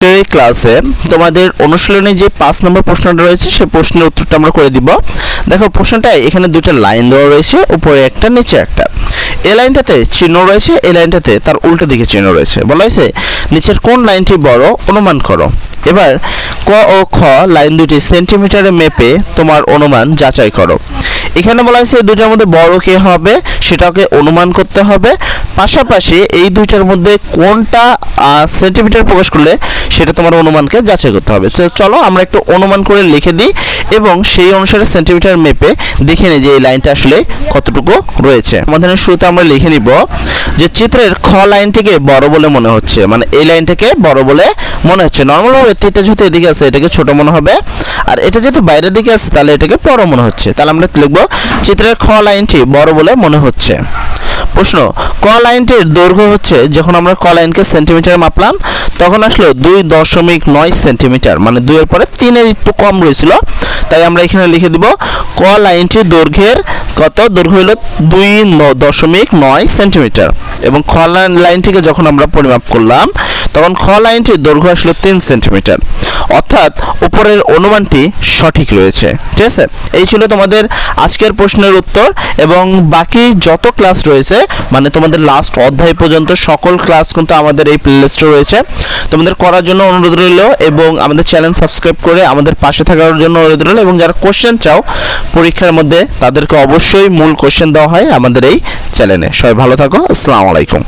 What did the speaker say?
এই ক্লাসে তোমাদের অনুশীলনে যে পাঁচ নম্বর প্রশ্নটা রয়েছে সেই প্রশ্নের উত্তরটা আমরা করে দিব। দেখো, প্রশ্নটায় এখানে দুটো লাইন দেওয়া রয়েছে, উপরে একটা, নিচে একটা। এই লাইনটাতে চিহ্ন রয়েছে, এই লাইনটাতে তার উল্টো দিকে চিহ্ন রয়েছে। বলা হয়েছে, নিচের কোন লাইনটি বড়, অনুমান করো। এবার ক ও খ লাইন দুটি সেন্টিমিটারে মেপে তোমার অনুমান যাচাই করো। এখানে বলা হয়েছে, এই দুইটার মধ্যে বড় কে হবে সেটাকে অনুমান করতে হবে। পাশাপাশি এই দুইটার মধ্যে কোনটা সেন্টিমিটার প্রকাশ করলে সেটা তোমার অনুমানকে যাচাই করতে হবে। তো চলো আমরা একটু অনুমান করে লিখে দিই এবং সেই অনুসারে সেন্টিমিটার মেপে দেখে নিই যে এই লাইনটা আসলে কতটুকু রয়েছে। আমাদের শুরুতে আমরা লিখে নিব যে চিত্রের খ লাইনটিকে বড় বলে মনে হচ্ছে। মানে এই লাইনটাকে বড় বলে মনে হচ্ছে। নর্মালভাবে এটা যেহেতু এদিকে আছে, এটাকে ছোট মনে হবে। আর এটা যেহেতু বাইরের দিকে আছে, তাহলে এটাকে বড় মনে হচ্ছে। তাহলে আমরা লিখব? চিত্রের খ লাইনটি বড় বলে মনে হচ্ছে। প্রশ্ন, ক লাইনটির দৈর্ঘ্য হচ্ছে, যখন আমরা ক লাইনকে সেন্টিমিটার মাপলাম, তখন আসলো দুই দশমিক নয় সেন্টিমিটার মানে দুইয়ের পরে তিনের একটু কম রয়েছিল। তাই আমরা এখানে লিখে দিব, ক লাইনটির দৈর্ঘ্যের কত? দৈর্ঘ্য হলো দুই দশমিক নয় সেন্টিমিটার। এবং খ লাইন- লাইনটিকে যখন আমরা পরিমাপ করলাম, তখন খ লাইনটির দৈর্ঘ্য আসলো তিন সেন্টিমিটার। অর্থাৎ উপরের অনুমানটি সঠিক রয়েছে। ঠিক আছে? এই ছিল তোমাদের আজকের প্রশ্নের উত্তর এবং বাকি যত ক্লাস রয়েছে মানে তোমাদের লাস্ট অধ্যায় পর্যন্ত সকল ক্লাস কিন্তু আমাদের এই প্লেলিস্টে রয়েছে। তোমাদের করার জন্য অনুরোধ রইল এবং আমাদের চ্যানেল সাবস্ক্রাইব করে আমাদের পাশে থাকার জন্য অনুরোধ রইল এবং যারা কোশ্চেন চাও, পরীক্ষার মধ্যে তাদেরকে অবশ্যই মূল কোশ্চেন দেওয়া হয় আমাদের এই চ্যানেলে সবাই ভালো থাকো। আসসালামু আলাইকুম।